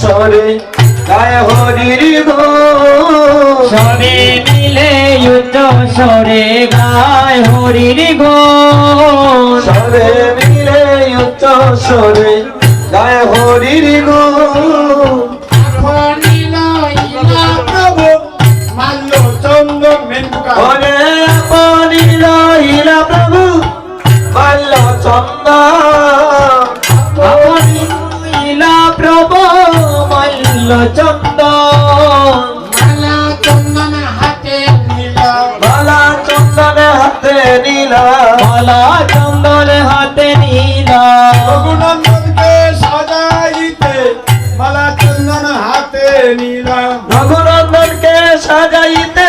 সরে গায়ে হরির গো সবে মিলে উচ্চ সরে গায় হরির গোন সরে মিলে উচ্চ সরে গায়ে হরির গো নীলা মালা চন্দন হাতে নীলা। রঘুনন্দনকে সাজাইতে মালা চন্দন হাতে নিলাম রঘুনন্দনকে সাজাইতে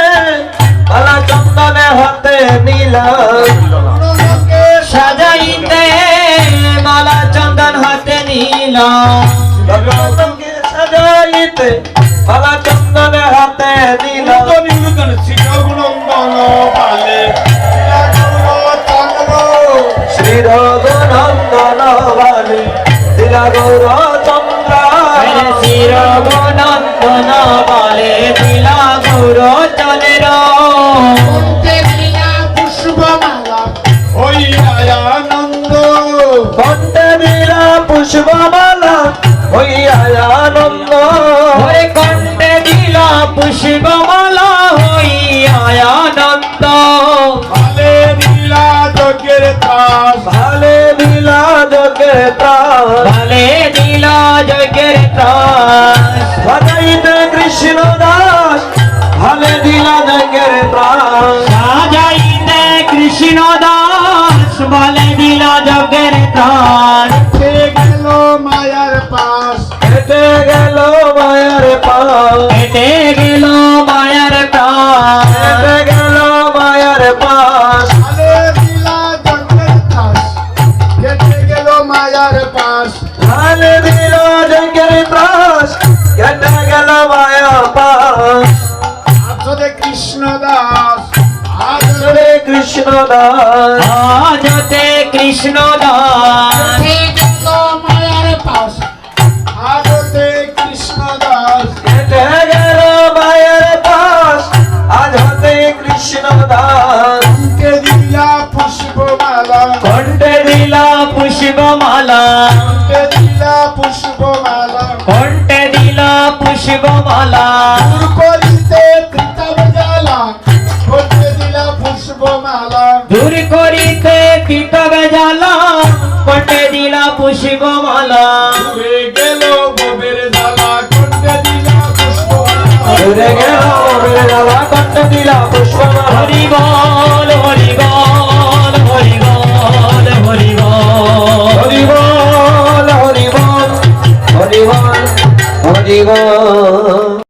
মালা চন্দনে হাতে নীলা। রঘুনন্দনকে সাজাইতে মালা চন্দন হাতে নীলা। রঘুনন্দনকে সাজাইতে মালা চন্দনে হাতে নীলা। কালী দিলা গৌর চন্দ্র শির গণন্দন বলে দিলা গৌর চন্দ্র কণ্ঠে বিরা পুষ্পমালা। হইয়া আনন্দ কণ্ঠে বিলা পুষ্প ভালে দিলা যজ্ঞের ত্রাস বাজাইতে কৃষ্ণ দাস ভালে দিলা প্রাণ সাজাইতে কৃষ্ণ দাস বলে দিলা যজ্ঞের ত্রাণ। গেল মায়ার পাশ। হেঁটে গেল মায়ের পাশ। হেঁটে গেল মায়া পাস। আজরে কৃষ্ণ দাস আজরে কৃষ্ণ দাস আজতে কৃষ্ণ দাস পুষ্পমালা দূর করিতে পিতাব জ্বালা করতে দিলা পুষ্পমালা। দূর করিতে পিতবে জ্বালা কণ্ঠে দিলা পুষ্পমালা। দূরে গেল ববের জ্বালা করতে দিলা পুষ্পমালা। দূরে গেল বেলা কণ্ঠে দিলা পুষ্পমালা। হরি